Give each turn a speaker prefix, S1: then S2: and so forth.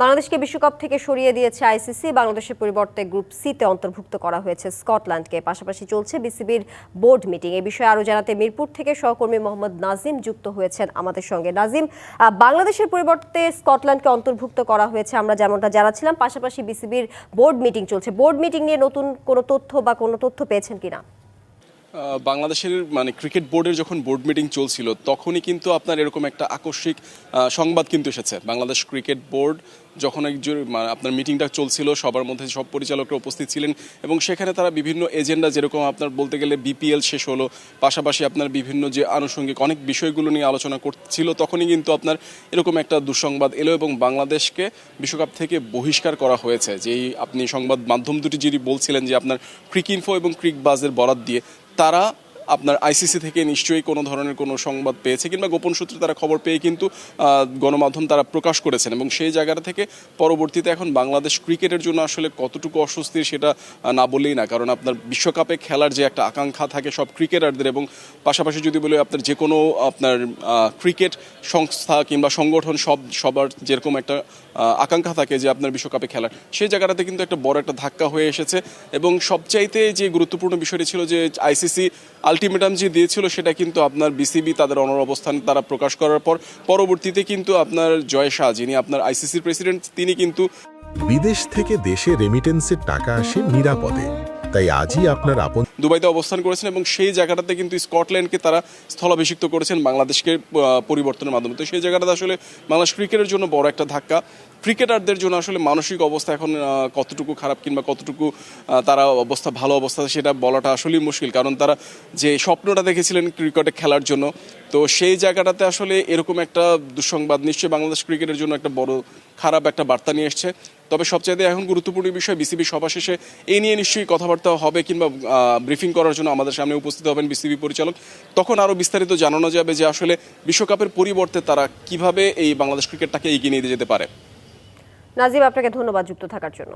S1: বাংলাদেশকে বিশ্বকাপ থেকে সরিয়ে দিয়েছে আইসিসি। বাংলাদেশের পরিবর্তে গ্রুপ সিতে অন্তর্ভুক্ত করা হয়েছে স্কটল্যান্ডকে। পাশাপাশি চলছে বিসিবির বোর্ড মিটিং। এই বিষয়ে আরও জানাতে মিরপুর থেকে সহকর্মী মোহাম্মদ নাজিম যুক্ত হয়েছেন আমাদের সঙ্গে। নাজিম বাংলাদেশের পরিবর্তে স্কটল্যান্ডকে অন্তর্ভুক্ত করা হয়েছে, আমরা যেমনটা জানাচ্ছিলাম। পাশাপাশি বিসিবির বোর্ড মিটিং চলছে। বোর্ড মিটিং নিয়ে নতুন কোনো তথ্য বা কোনো তথ্য পেয়েছেন কিনা?
S2: বাংলাদেশের মানে ক্রিকেট বোর্ডের যখন বোর্ড মিটিং চলছিল, তখনই কিন্তু আপনার এরকম একটা আকস্মিক সংবাদ কিন্তু এসেছে। বাংলাদেশ ক্রিকেট বোর্ড যখন একজন মানে আপনার মিটিংটা চলছিল, সবার মধ্যে সব পরিচালকরা উপস্থিত ছিলেন এবং সেখানে তারা বিভিন্ন এজেন্ডা যেরকম আপনার বলতে গেলে বিপিএল শেষ হলো, পাশাপাশি আপনার বিভিন্ন যে আনুষঙ্গিক অনেক বিষয়গুলো নিয়ে আলোচনা করছিল, তখনই কিন্তু আপনার এরকম একটা দুঃসংবাদ এলো এবং বাংলাদেশকে বিশ্বকাপ থেকে বহিষ্কার করা হয়েছে। যেই আপনি সংবাদ মাধ্যম দুটি যিনি বলছিলেন যে আপনার ক্রিক ইনফো এবং ক্রিক বাজের বরাত দিয়ে তারা আপনার আইসিসি থেকে নিশ্চয়ই কোনো ধরনের কোনো সংবাদ পেয়েছে কিংবা গোপন সূত্রে তারা খবর পেয়ে কিন্তু গণমাধ্যম তারা প্রকাশ করেছেন এবং সেই জায়গাটা থেকে পরবর্তীতে এখন বাংলাদেশ ক্রিকেটের জন্য আসলে কতটুকু অস্বস্তির সেটা না বললেই না। কারণ আপনার বিশ্বকাপে খেলার যে একটা আকাঙ্ক্ষা থাকে সব ক্রিকেটারদের এবং পাশাপাশি যদি বলি আপনার যে কোনো, আপনার ক্রিকেট সংস্থা কিংবা সংগঠন সব, সবার যেরকম একটা আকাঙ্ক্ষা থাকে যে আপনার বিশ্বকাপে খেলার, সেই জায়গাটাতে কিন্তু একটা বড় একটা ধাক্কা হয়ে এসেছে এবং সবচাইতে যে গুরুত্বপূর্ণ বিষয়টি ছিল যে আইসিসি আলটিমেটাম যে দিয়েছিল সেটা কিন্তু আপনার বিসিবি তাদের অনর অবস্থান তারা প্রকাশ করার পর পরবর্তীতে কিন্তু আপনার জয় শাহ যিনি আপনার আইসিসির প্রেসিডেন্ট তিনি কিন্তু
S3: বিদেশ থেকে দেশে রেমিটেন্সের টাকা আসে নিরাপদে। তাই আজই আপনার আপন
S2: দুবাইতে অবস্থান করেছেন এবং সেই জায়গাটাতে কিন্তু স্কটল্যান্ডকে তারা স্থলাভিষিক্ত করেছেন বাংলাদেশকে পরিবর্তনের মাধ্যমে। তো সেই জায়গাটাতে আসলে বাংলাদেশ ক্রিকেটের জন্য বড় একটা ধাক্কা। ক্রিকেটারদের জন্য আসলে মানসিক অবস্থা এখন কতটুকু খারাপ কিংবা কতটুকু তারা অবস্থা, ভালো অবস্থা, সেটা বলাটা আসলেই মুশকিল। কারণ তারা যে স্বপ্নটা দেখেছিলেন ক্রিকেটে খেলার জন্য, তো সেই জায়গাটাতে আসলে এরকম একটা দুঃসংবাদ, নিশ্চয়ই বাংলাদেশ ক্রিকেটের জন্য একটা বড় খারাপ একটা বার্তা নিয়ে এসছে। তবে সবচাইতে এখন গুরুত্বপূর্ণ বিষয় বিসিবি সভা শেষে এই নিয়ে নিশ্চয়ই কথাবার্তা হবে কিংবা ব্রিফিং করার জন্য আমাদের সামনে উপস্থিত হবেন বিসিবি পরিচালক। তখন আরও বিস্তারিত জানানো যাবে যে আসলে বিশ্বকাপের পরিবর্তে তারা কীভাবে এই বাংলাদেশ ক্রিকেটটাকে এগিয়ে নিয়ে যেতে পারে।
S1: নাজিম আপনাকে ধন্যবাদ যুক্ত থাকার জন্য।